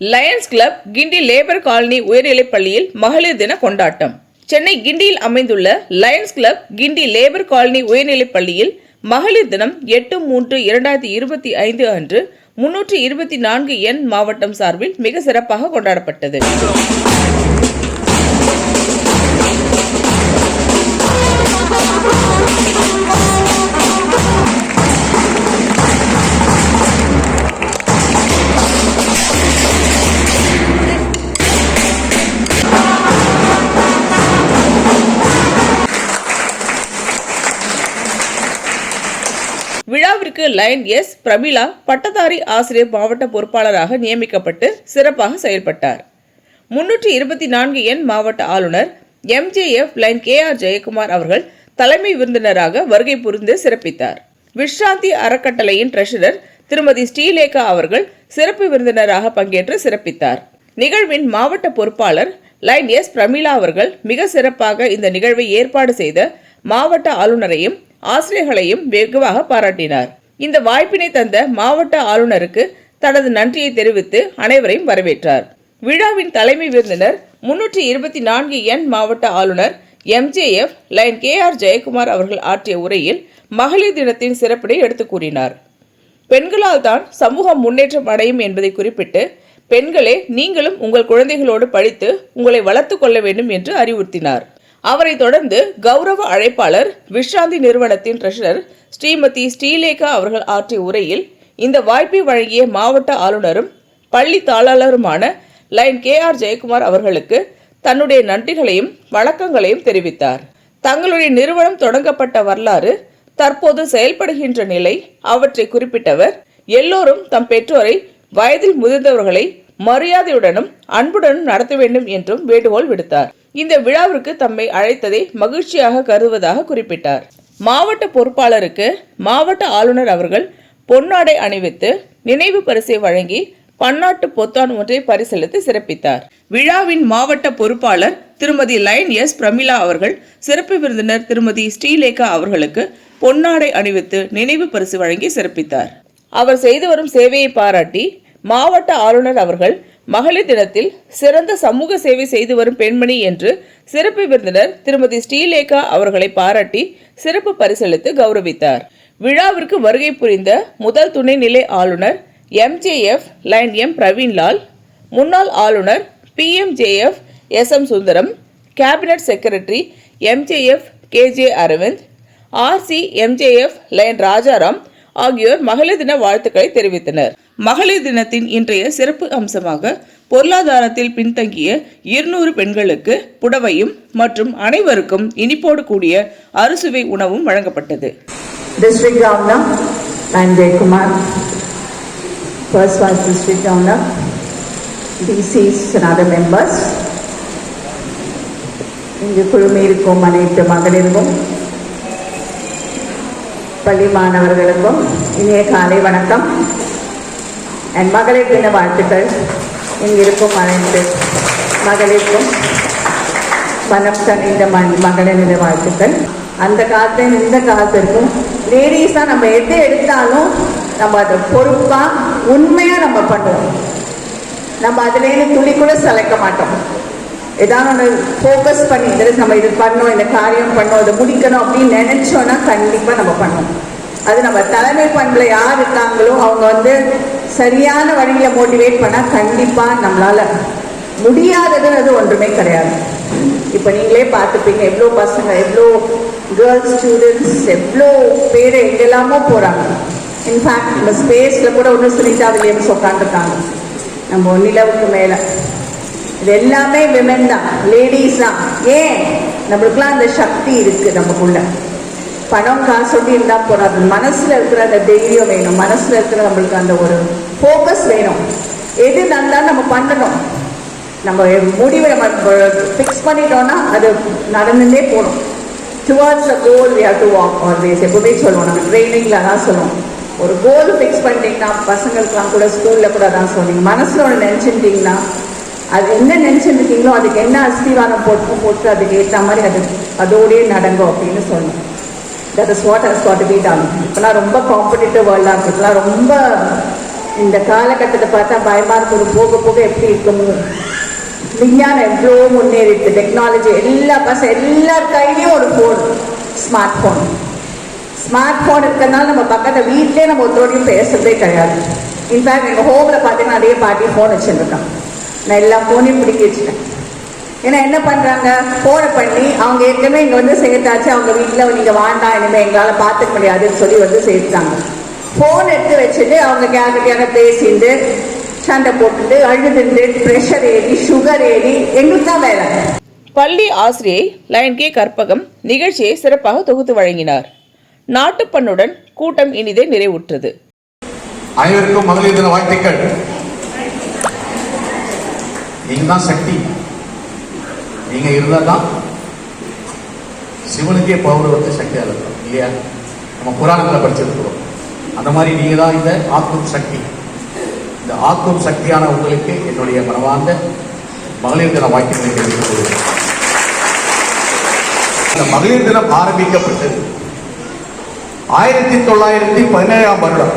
Lions club Guindy labour colony உயர்நிலைப் பள்ளியில் மகளிர் தின கொண்டாட்டம். சென்னை கிண்டியில் அமைந்துள்ள lions club Guindy labour colony உயர்நிலைப் பள்ளியில் மகளிர் தினம் எட்டு மூன்று இரண்டாயிரத்தி இருபத்தி ஐந்து அன்று முன்னூற்றி இருபத்தி நான்கு எண் மாவட்டம் சார்பில் மிக சிறப்பாக கொண்டாடப்பட்டது. லைன் எஸ் பிரமிளா பட்டதாரி ஆசிரியர் மாவட்ட பொறுப்பாளராக நியமிக்கப்பட்டு சிறப்பாக செயல்பட்டார். முன்னூற்றி இருபத்தி நான்கு எண் மாவட்ட ஆளுநர் MJF lion K R Jayakumar அவர்கள் தலைமை விருந்தினராக வருகை புரிந்து சிறப்பித்தார். விஷ்ராந்தி அறக்கட்டளையின் ட்ரெஷரர் திருமதி ஸ்ரீலேகா அவர்கள் சிறப்பு விருந்தினராக பங்கேற்று சிறப்பித்தார். நிகழ்வின் மாவட்ட பொறுப்பாளர் லைன் எஸ் பிரமிளா அவர்கள் மிக சிறப்பாக இந்த நிகழ்வை ஏற்பாடு செய்த மாவட்ட ஆளுநரையும் ஆசிரியர்களையும் வெகுவாக பாராட்டினார். இந்த வாய்ப்பினை தந்த மாவட்ட ஆளுநருக்கு தனது நன்றியை தெரிவித்து அனைவரையும் வரவேற்றார். விழாவின் தலைமை விருந்தினர் முன்னூற்றி இருபத்தி நான்கு எண் மாவட்ட ஆளுநர் MJF lion K R Jayakumar அவர்கள் ஆற்றிய உரையில் மகளிர் தினத்தின் சிறப்பினை எடுத்துக் கூறினார். பெண்களால் தான் சமூகம் முன்னேற்றம் அடையும் என்பதை குறிப்பிட்டு பெண்களே நீங்களும் உங்கள் குழந்தைகளோடு படித்து உங்களை வளர்த்து கொள்ள வேண்டும் என்று அறிவுறுத்தினார். அவரை தொடர்ந்து கௌரவ அழைப்பாளர் விஷ்ராந்தி நிறுவனத்தின் ட்ரெஷரர் ஸ்ரீமதி ஸ்ரீலேகா அவர்கள் ஆற்றிய உரையில் இந்த வாய்ப்பை வழங்கிய மாவட்ட ஆளுநரும் பள்ளி தாளாளருமான லைன் கே ஆர் ஜெயக்குமார் அவர்களுக்கு தன்னுடைய நன்றிகளையும் வணக்கங்களையும் தெரிவித்தார். தங்களுடைய நிறுவனம் தொடங்கப்பட்ட வரலாறு தற்போது செயல்படுகின்ற நிலை அவற்றை குறிப்பிட்டவர் எல்லோரும் தம் பெற்றோரை வயதில் முதிர்ந்தவர்களை மரியாதையுடனும் அன்புடனும் நடத்த வேண்டும் என்றும் வேண்டுகோள் விடுத்தார். இந்த விழாவிற்கு தம்மை அழைத்ததை மகிழ்ச்சியாக கருதுவதாக குறிப்பிட்டார். மாவட்ட பொறுப்பாளருக்கு மாவட்ட ஆளுநர் அவர்கள் பொன்னாடை அணிவித்து நினைவு பரிசை வழங்கி பன்னாட்டு பொத்தான் ஒன்றை பரிசளித்து சிறப்பித்தார். விழாவின் மாவட்ட பொறுப்பாளர் திருமதி லைன் எஸ் பிரமிளா அவர்கள் சிறப்பு விருந்தினர் திருமதி ஸ்ரீலேகா அவர்களுக்கு பொன்னாடை அணிவித்து நினைவு பரிசு வழங்கி சிறப்பித்தார். அவர் செய்து வரும் சேவையை பாராட்டி மாவட்ட ஆளுநர் அவர்கள் மகளிர் தினத்தில் சிறந்த சமூக சேவை செய்து வரும் பெண்மணி என்று சிறப்பு விருந்தினர் திருமதி ஸ்ரீலேகா அவர்களை பாராட்டி சிறப்பு பரிசளித்து கௌரவித்தார். விழாவிற்கு வருகை புரிந்த முதல் துணைநிலை ஆளுநர் எம்ஜேஎஃப் லைன் எம் பிரவீன்லால் முன்னாள் ஆளுநர் PMJF S M Sundaram cabinet secretary MJF KJ Aravind RC MJF lion Rajaram ஆகியோர் மகளிர் தின வாழ்த்துக்களை தெரிவித்தனர். மகளிர் தினத்தின் இன்றைய சிறப்பு அம்சமாக பொருளாதாரத்தில் பின்தங்கிய இருநூறு பெண்களுக்கு புடவையும் மற்றும் அனைவருக்கும் இனிப்போடு கூடிய அறுசுவை உணவும் வழங்கப்பட்டது. District Governor Sanjay Kumar, first Vice District Governor, DCs and other இங்கு குழுமையிருக்கும் அனைத்து மகளிருக்கும் பள்ளி மாணவர்களுக்கும் இனிய காலை வணக்கம். என் மகளிர் தின வாழ்த்துக்கள். இங்கிருக்கும் அனைத்து மகளிருக்கும் மனம் கனிந்த மண் மகளிர் தின வாழ்த்துக்கள். அந்த காலத்தில் இந்த காலத்திற்கும் லேடிஸாக நம்ம எது எடுத்தாலும் நம்ம அதை பொறுப்பாக உண்மையாக நம்ம பண்ணுவோம். நம்ம அதுலேருந்து துளி கூட சிலைக்க மாட்டோம். ஏதாவது ஒன்று ஃபோக்கஸ் பண்ணி இதில் நம்ம இது பண்ணோம் இந்த காரியம் பண்ணோம் இதை முடிக்கணும் அப்படின்னு நினச்சோன்னா கண்டிப்பாக நம்ம பண்ணுவோம். அது நம்ம தலைமை பண்பில் யார் இருக்காங்களோ அவங்க வந்து சரியான வழியில் மோட்டிவேட் பண்ணால் கண்டிப்பாக நம்மளால் முடியாததுன்றது ஒன்றுமே கிடையாது. இப்போ நீங்களே பார்த்துப்பீங்க எவ்வளோ பசங்க எவ்வளோ கேர்ள்ஸ் ஸ்டூடெண்ட்ஸ் எவ்வளோ பேர் எங்கெல்லாமோ போகிறாங்க இன்ஃபேக்ட் இந்த ஸ்பேஸில் கூட ஒன்று சுனிதா வில்லியம்ஸ் உட்காந்துருக்காங்க நம்ம நிலவுக்கு மேலே. இது எல்லாமே விமன் தான் லேடிஸ் தான். ஏன்? நம்மளுக்குலாம் அந்த சக்தி இருக்குது நமக்குள்ள. பணம் காசு ஒட்டி இருந்தால் போறாது மனசில் இருக்கிற அந்த தைரியம் வேணும். மனசில் இருக்கிற நம்மளுக்கு அந்த ஒரு ஃபோக்கஸ் வேணும். எது நடந்தாலும் நம்ம பண்ணணும். நம்ம முடிவை நம்ம ஃபிக்ஸ் பண்ணிட்டோம்னா அது நடந்துட்டே போகணும். Towards a goal we have to walk always எப்பவுமே சொல்லுவோம். நம்ம ட்ரைனிங்கில் தான் சொல்லுவோம். ஒரு கோல் ஃபிக்ஸ் பண்ணிட்டீங்கன்னா பசங்களுக்குலாம் கூட ஸ்கூலில் கூட தான் சொன்னீங்க. மனசில் ஒன்று நினச்சிட்டிங்கன்னா அது என்ன நினச்சிருக்கீங்களோ அதுக்கு என்ன அஸ்திவாரம் போட்டு போட்டு அதுக்கு ஏற்ற மாதிரி அது அதோடய நடங்கும் அப்படின்னு சொன்னோம். That is what has what be ஆகும் இப்போலாம் ரொம்ப காம்படிட்டிவ் வேர்ல்டாக இருக்குது இப்போலாம் ரொம்ப இந்த காலகட்டத்தை பார்த்தா பயமா இருக்குது போக போக எப்படி இருக்குமோ. விஞ்ஞானம் எவ்வளோ முன்னேறிட்டு டெக்னாலஜி எல்லா பசங்க எல்லார் கையிலையும் ஒரு phone smart phone smart phone இருக்கிறதுனால நம்ம பக்கத்தில் வீட்டிலே நம்ம ஒருத்தரோடையும் பேசுறதே கிடையாது. இன்ஃபேக்ட் எங்கள் ஹோமில் பார்த்தீங்கன்னா நிறைய பாட்டி ஃபோன் வச்சுருக்கான் நான் எல்லா ஃபோனையும் பிடிக்க வச்சுட்டேன். ஏன்னா என்ன பண்ணுறாங்க ஃபோனை பண்ணி அவங்க ஏற்கனவே இங்கே வந்து சேர்த்தாச்சு. அவங்க வீட்டில் நீங்கள் வாண்டா இனிமேல் எங்களால் பார்த்துக்க முடியாதுன்னு சொல்லி வந்து சேர்த்தாங்க ஃபோன் எடுத்து வச்சுட்டு அவங்க யார்கிட்டயான பேசிட்டு சண்டை போட்டுட்டு அழுதுண்டு ப்ரெஷர் ஏறி சுகர் ஏறி எங்களுக்கு தான் வேலை. பள்ளி ஆசிரியை லயன் கே கற்பகம் நிகழ்ச்சியை சிறப்பாக தொகுத்து வழங்கினார். நாட்டுப்பண்ணுடன் கூட்டம் இனிதே நிறைவுற்றது. அனைவருக்கும் மகளிர் தின வாழ்த்துக்கள். நீங்க தான் சக்தி. நீங்க இருந்தா தான் சிவனுக்கே பவர் வந்து சக்தியா இருக்கும் இல்லையா? நம்ம புராணங்களை படிச்சிருக்கிறோம். அந்த மாதிரி நீங்க தான் இந்த ஆக்கும் சக்தி. இந்த ஆக்கும் சக்தியான உங்களுக்கு என்னுடைய மனவார்ந்த மகளிர் தின வாக்கியங்களை தெரிவித்துக் கொள்கிறேன். இந்த மகளிர் தினம் ஆரம்பிக்கப்பட்டது. ஆயிரத்தி தொள்ளாயிரத்தி பதினேழாம் வருடம்.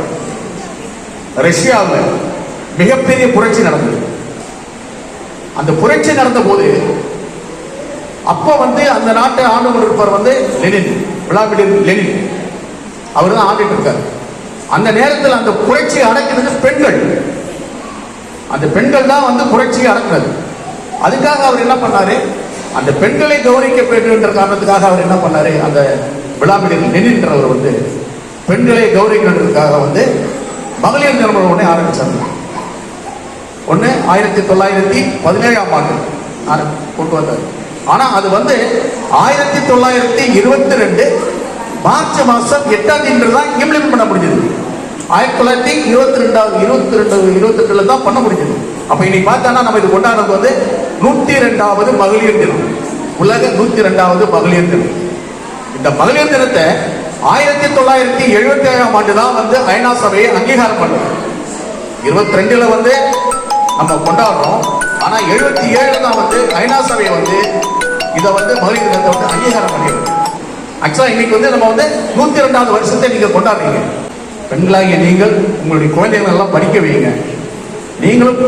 ரஷ்யாவில் மிகப்பெரிய புரட்சி நடந்தது. அந்த புரட்சி நடந்த போது அப்ப வந்து அந்த நாட்டை ஆண்டு கொண்டிருப்பவர் வந்து லெனின் விளாடிமிர் லெனின். அவர் தான் ஆண்டுட்டு இருக்கார். அந்த நேரத்தில் அந்த புரட்சியை அடக்கினது பெண்கள். அந்த பெண்கள் தான் வந்து புரட்சியை அடக்குனது. அதுக்காக அவர் என்ன பண்ணாரு? அந்த பெண்களை கௌரவிக்க வேண்டும் என்ற காரணத்துக்காக அவர் என்ன பண்ணாரு? அந்த விழாவிடர் லெனின்றவர் வந்து பெண்களை கௌரவிக்கிறதுக்காக வந்து மகளிர் நிறுவனம் ஒன்று ஆரம்பித்தாங்க ஒன்று ஆயிரத்தி தொள்ளாயிரத்தி பதினேழாம் ஆண்டு கொண்டு வந்தார். ஆனால் அது வந்து ஆயிரத்தி தொள்ளாயிரத்தி இருபத்தி ரெண்டு மார்ச் மாதம் எட்டாம் தேதி தான் இம்ப்ளிமெண்ட் பண்ண முடிஞ்சது. ஆயிரத்தி தொள்ளாயிரத்தி இருபத்தி ரெண்டாவது இருபத்தி ரெண்டு இருபத்தி தான் பண்ண முடிஞ்சது. அப்போ இன்னைக்கு பார்த்தோன்னா நம்ம இது கொண்டாடுறது வந்து நூற்றி ரெண்டாவது மகளிர் தினம். உலக நூற்றி ரெண்டாவது மகளிர் தினம். இந்த மகளிர் தினத்தை ஆயிரத்தி தொள்ளாயிரத்தி எழுபத்தி ஏழாம் ஆண்டு தான் வந்து ஐநா சபையை அங்கீகாரம் பண்ணது. இருபத்தி ரெண்டுல வந்து நம்ம கொண்டாடுறோம். ஆனா எழுபத்தி ஏழு தான் வந்து ஐநா சபையை வந்து இதை வந்து மகளிர் தினத்தை வந்து அங்கீகாரம் பண்ணிடுது ஆக்சுவலா இன்னைக்கு வந்து நம்ம வந்து நூத்தி ரெண்டாவது வருஷத்தை நீங்க கொண்டாடுறீங்க. பெண்களாகிய நீங்கள் உங்களுடைய குழந்தைகள் எல்லாம் படிக்க வைங்க நீங்களும்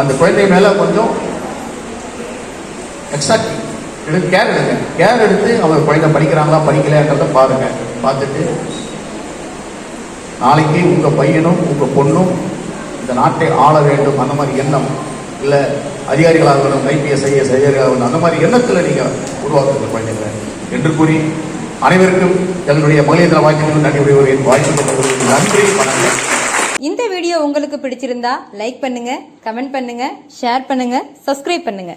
அந்த குழந்தை மேலே கொஞ்சம் எக்ஸ்ட்ரா எடுத்து கேர் எடுங்க. கேர் எடுத்து அவங்க குழந்தை படிக்கிறாங்களா படிக்கலையாங்கிறத பாருங்க. பார்த்துட்டு நாளைக்கு உங்கள் பையனும் உங்கள் பொண்ணும் இந்த நாட்டை ஆள வேண்டும். அந்த மாதிரி எண்ணம் இல்லை அதிகாரிகளாக இருக்கணும் ஐபிஎஸ் ஐஎஸ் அதிகாரிகளாக வேணும் அந்த மாதிரி எண்ணத்தில் நீங்கள் உருவாக்குங்க குழந்தைங்களை என்று கூறி அனைவருக்கும் எங்களுடைய மகளிர் தின வாழ்க்கைகள் நன்றி உரையை வாழ்த்து நன்றி வணக்கம். இந்த வீடியோ உங்களுக்கு பிடிச்சிருந்தா லைக் பண்ணுங்க கமெண்ட் பண்ணுங்க ஷேர் பண்ணுங்க சப்ஸ்கிரைப் பண்ணுங்க.